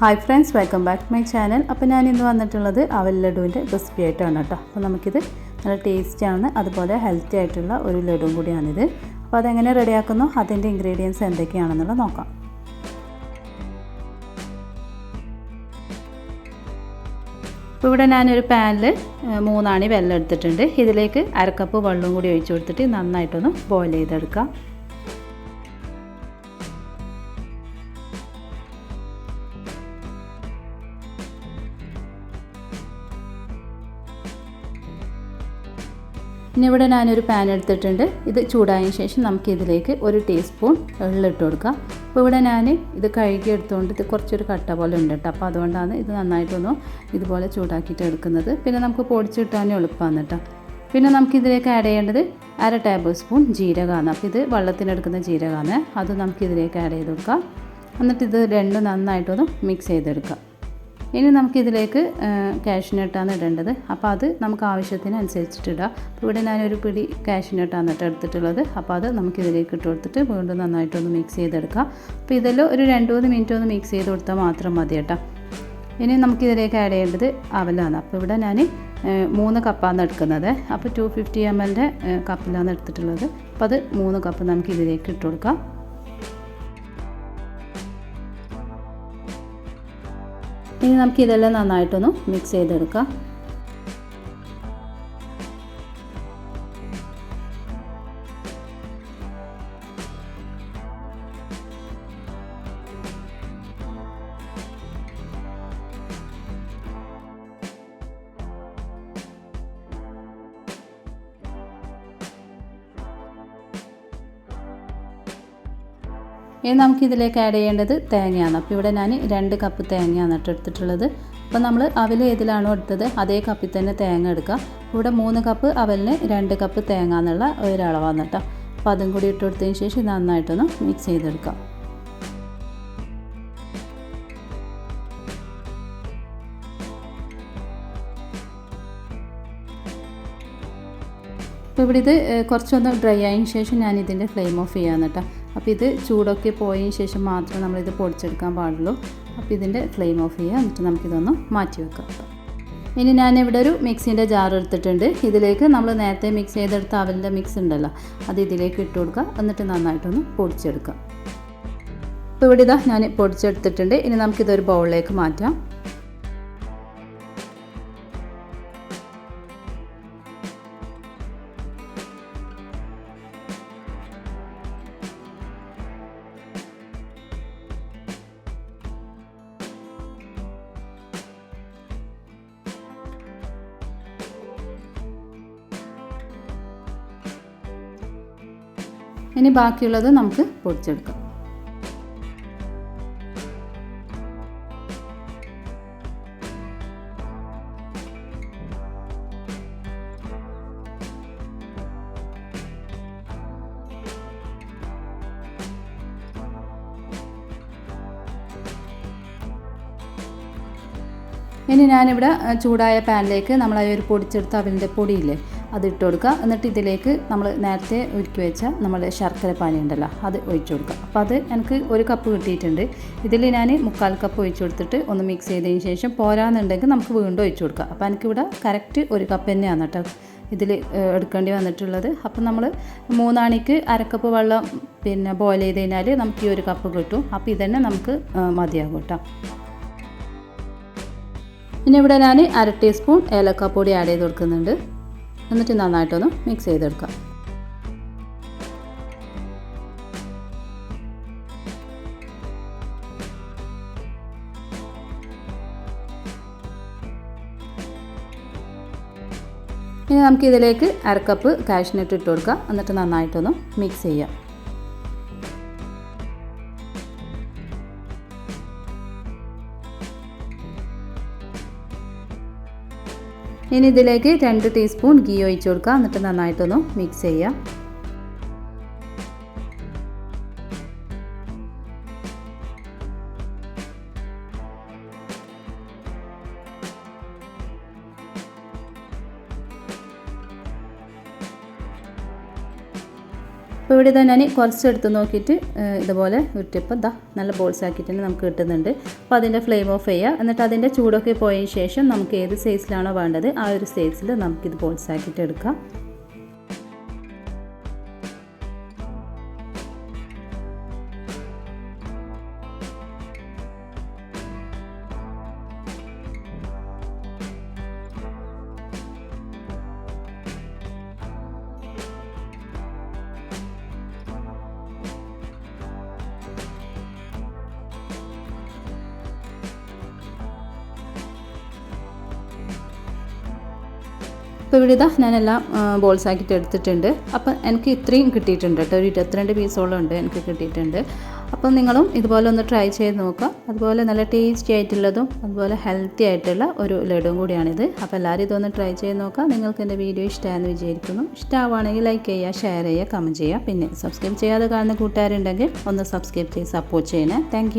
Hi friends welcome back to my channel അപ്പോൾ ഞാൻ ഇന്ന് വന്നിട്ടുള്ളത് അവൽ ലഡുവിന്റെ റെസിപ്പി ആയിട്ടാണ് കേട്ടോ. അപ്പോൾ നമുക്കിത് നല്ല ടേസ്റ്റാണ് അതുപോലെ ഹെൽത്തി ആയിട്ടുള്ള ഒരു ലഡുവും കൂടിയാണിത്. അപ്പോൾ അതെങ്ങനെ റെഡിയാക്കുന്നു അതിന്റെ ഇൻഗ്രീഡിയൻസ് എന്തൊക്കെയാണെന്നുള്ളത് നോക്കാം. അപ്പോൾ ഇവിടെ ഞാനൊരു പാനിൽ മൂന്നാണി വെള്ളം എടുത്തിട്ടുണ്ട്. ഇതിലേക്ക് അരക്കപ്പ് വെള്ളവും കൂടി ഒഴിച്ചു കൊടുത്തിട്ട് നന്നായിട്ടൊന്ന് ബോയിൽ ചെയ്തെടുക്കാം. ഇനി ഇവിടെ ഞാനൊരു പാൻ എടുത്തിട്ടുണ്ട്. ഇത് ചൂടായ ശേഷം നമുക്ക് ഇതിലേക്ക് ഒരു ടീസ്പൂൺ വെള്ളമിട്ട് കൊടുക്കാം. അപ്പോൾ ഇവിടെ ഞാൻ ഇത് കഴുകി എടുത്തുകൊണ്ട് ഇത് കുറച്ചൊരു കട്ട പോലെ ഉണ്ട് കേട്ടോ. അപ്പോൾ അതുകൊണ്ടാണ് ഇത് നന്നായിട്ടൊന്ന് ഇതുപോലെ ചൂടാക്കിയിട്ട് എടുക്കുന്നത്. പിന്നെ നമുക്ക് പൊടിച്ചിട്ടാനും എളുപ്പമാണ് കേട്ടോ. പിന്നെ നമുക്ക് ഇതിലേക്ക് ആഡ് ചെയ്യേണ്ടത് അര ടേബിൾ സ്പൂൺ ജീരകമാണ്. അപ്പോൾ ഇത് വെള്ളത്തിനെടുക്കുന്ന ജീരകമാണ്. അത് നമുക്ക് ഇതിലേക്ക് ആഡ് ചെയ്ത് കൊടുക്കാം. എന്നിട്ട് ഇത് രണ്ടും നന്നായിട്ടൊന്ന് മിക്സ് ചെയ്തെടുക്കാം. ഇനി നമുക്കിതിലേക്ക് കാഷ്നട്ടാണ് ഇടേണ്ടത്. അപ്പോൾ അത് നമുക്ക് ആവശ്യത്തിന് അനുസരിച്ചിട്ട് ഇടാം. അപ്പോൾ ഇവിടെ ഞാനൊരു പിടി കാഷ്നട്ടാണ് കേട്ടോ എടുത്തിട്ടുള്ളത്. അപ്പോൾ അത് നമുക്കിതിലേക്ക് ഇട്ട് കൊടുത്തിട്ട് വീണ്ടും നന്നായിട്ടൊന്ന് മിക്സ് ചെയ്തെടുക്കാം. അപ്പോൾ ഇതെല്ലാം ഒരു രണ്ട് മൂന്ന് മിനിറ്റ് ഒന്ന് മിക്സ് ചെയ്ത് കൊടുത്താൽ മാത്രം മതി കേട്ടോ. ഇനി നമുക്കിതിലേക്ക് ആഡ് ചെയ്യേണ്ടത് അവലാണ്. അപ്പോൾ ഇവിടെ ഞാൻ മൂന്ന് കപ്പാണ് എടുക്കുന്നത്. അപ്പോൾ ടു ഫിഫ്റ്റി എം എല്ലിന്റെ കപ്പിലാണ് എടുത്തിട്ടുള്ളത്. അപ്പോൾ അത് മൂന്ന് കപ്പ് നമുക്ക് ഇതിലേക്ക് ഇട്ട് കൊടുക്കാം. ഇനി നമുക്ക് ഇതെല്ലാം നന്നായിട്ടൊന്ന് മിക്സ് ചെയ്തെടുക്കാം. ഇനി നമുക്ക് ഇതിലേക്ക് ആഡ് ചെയ്യേണ്ടത് തേങ്ങയാണ്. അപ്പോൾ ഇവിടെ ഞാൻ രണ്ട് കപ്പ് തേങ്ങയാണ് കേട്ടോ എടുത്തിട്ടുള്ളത്. അപ്പോൾ നമ്മൾ അവൽ ഏതിലാണോ എടുത്തത് അതേ കപ്പിൽ തന്നെ തേങ്ങ എടുക്കുക. ഇവിടെ മൂന്ന് കപ്പ് അവലിന് രണ്ട് കപ്പ് തേങ്ങ എന്നുള്ള ഒരളവാണ് കേട്ടോ. അപ്പോൾ അതും കൂടി ഇട്ട് കൊടുത്തതിന് ശേഷം നന്നായിട്ടൊന്ന് മിക്സ് ചെയ്തെടുക്കാം. അപ്പോൾ ഇവിടെ ഇത് കുറച്ചൊന്ന് ഡ്രൈ ആയതിനു ശേഷം ഞാൻ ഇതിന്റെ ഫ്ലെയിം ഓഫ് ചെയ്യാന്ന് കേട്ടോ. അപ്പോൾ ഇത് ചൂടൊക്കെ പോയതിന് ശേഷം മാത്രമേ നമ്മളിത് പൊടിച്ചെടുക്കാൻ പാടുള്ളൂ. അപ്പോൾ ഇതിന്റെ ഫ്ലെയിം ഓഫ് ചെയ്യുക. എന്നിട്ട് നമുക്കിതൊന്ന് മാറ്റി വെക്കാം. ഇനി ഞാനിവിടെ ഒരു മിക്സിന്റെ ജാർ എടുത്തിട്ടുണ്ട്. ഇതിലേക്ക് നമ്മൾ നേരത്തെ മിക്സ് ചെയ്തെടുത്ത അവലിന്റെ മിക്സ് ഉണ്ടല്ലോ അത് ഇതിലേക്ക് ഇട്ട് കൊടുക്കുക. എന്നിട്ട് നന്നായിട്ടൊന്ന് പൊടിച്ചെടുക്കുക. അപ്പോൾ ഇവിടെ ഇതാ ഞാൻ പൊടിച്ചെടുത്തിട്ടുണ്ട്. ഇനി നമുക്കിതൊരു ബൗളിലേക്ക് മാറ്റാം. ഇനി ബാക്കിയുള്ളത് നമുക്ക് പൊടിച്ചെടുക്കാം. ഇനി ഞാനിവിടെ ചൂടായ പാനിലേക്ക് നമ്മൾ ആ ഒരു പൊടിച്ചെടുത്ത അവലിന്റെ പൊടിയില്ലേ അത് ഇട്ട് കൊടുക്കുക. എന്നിട്ട് ഇതിലേക്ക് നമ്മൾ നേരത്തെ ഒരുക്കി വെച്ച നമ്മുടെ ശർക്കര പാനി ഉണ്ടല്ലോ അത് ഒഴിച്ചു കൊടുക്കുക. അപ്പോൾ അത് എനിക്ക് ഒരു കപ്പ് കിട്ടിയിട്ടുണ്ട്. ഇതിൽ ഞാൻ മുക്കാൽ കപ്പ് ഒഴിച്ചു കൊടുത്തിട്ട് ഒന്ന് മിക്സ് ചെയ്തതിന് ശേഷം പോരാന്നുണ്ടെങ്കിൽ നമുക്ക് വീണ്ടും ഒഴിച്ചു കൊടുക്കുക. അപ്പോൾ എനിക്കിവിടെ കറക്റ്റ് ഒരു കപ്പ് തന്നെയാണ് കേട്ടോ ഇതിൽ എടുക്കേണ്ടി വന്നിട്ടുള്ളത്. അപ്പം നമ്മൾ മൂന്നാണിക്ക് അരക്കപ്പ് വെള്ളം പിന്നെ ബോയിൽ ചെയ്ത് കഴിഞ്ഞാൽ നമുക്ക് ഈ ഒരു കപ്പ് കിട്ടും. അപ്പോൾ ഇതന്നെ നമുക്ക് മതിയാകും കേട്ടോ. പിന്നെ ഇവിടെ ഞാൻ അര ടീസ്പൂൺ ഏലക്കാപ്പൊടി ആഡ് ചെയ്ത് കൊടുക്കുന്നുണ്ട്. എന്നിട്ട് നന്നായിട്ടൊന്ന് മിക്സ് ചെയ്തെടുക്കാം. ഇനി നമുക്കിതിലേക്ക് അരക്കപ്പ് കാഷ്നട്ട് ഇട്ട് കൊടുക്കാം. എന്നിട്ട് നന്നായിട്ടൊന്ന് മിക്സ് ചെയ്യാം. ഇനി ഇതിലേക്ക് രണ്ട് ടീസ്പൂൺ ഗീ ഒഴിച്ചു കൊടുക്കുക. എന്നിട്ട് നന്നായിട്ടൊന്ന് മിക്സ് ചെയ്യാം അപ്പോൾ ഇവിടെ ഇതാ ഞാൻ കുറച്ച് എടുത്ത് നോക്കിയിട്ട് ഇതുപോലെ ഉരുട്ടിയപ്പോൾ ഇതാ നല്ല ബോൾസ് ആക്കിയിട്ട് തന്നെ നമുക്ക് കിട്ടുന്നുണ്ട്. അപ്പോൾ അതിന്റെ ഫ്ലെയിം ഓഫ് ചെയ്യുക എന്നിട്ട് അതിന്റെ ചൂടൊക്കെ പോയതിന് ശേഷം നമുക്ക് ഏത് സൈസിലാണോ വേണ്ടത് ആ ഒരു സൈസിൽ നമുക്കിത് ബോൾസ് ആക്കിയിട്ട് എടുക്കാം. ഇപ്പോൾ ഇവിടെ ഇതാ ഞാനെല്ലാം ബോൾസ് ആക്കിയിട്ട് എടുത്തിട്ടുണ്ട്. അപ്പം എനിക്ക് ഇത്രയും കിട്ടിയിട്ടുണ്ട് കേട്ടോ. ഒരു ഇരുപത്തിരണ്ട് പീസോളം ഉണ്ട് എനിക്ക് കിട്ടിയിട്ടുണ്ട്. അപ്പം നിങ്ങളും ഇതുപോലെ ഒന്ന് ട്രൈ ചെയ്ത് നോക്കുക. അതുപോലെ നല്ല ടേസ്റ്റി ആയിട്ടുള്ളതും അതുപോലെ ഹെൽത്തി ആയിട്ടുള്ള ഒരു ലഡുവും കൂടിയാണിത്. അപ്പോൾ എല്ലാവരും ഇതൊന്ന് ട്രൈ ചെയ്ത് നോക്കുക. നിങ്ങൾക്ക് എന്റെ വീഡിയോ ഇഷ്ടമായെന്ന് വിചാരിക്കുന്നു. ഇഷ്ടമാവുകയാണെങ്കിൽ ലൈക്ക് ചെയ്യുക ഷെയർ ചെയ്യുക കമന്റ് ചെയ്യുക. പിന്നെ സബ്സ്ക്രൈബ് ചെയ്യാതെ കാണുന്ന കൂട്ടുകാരുണ്ടെങ്കിൽ ഒന്ന് സബ്സ്ക്രൈബ് ചെയ്ത് സപ്പോർട്ട് ചെയ്യണേ. താങ്ക്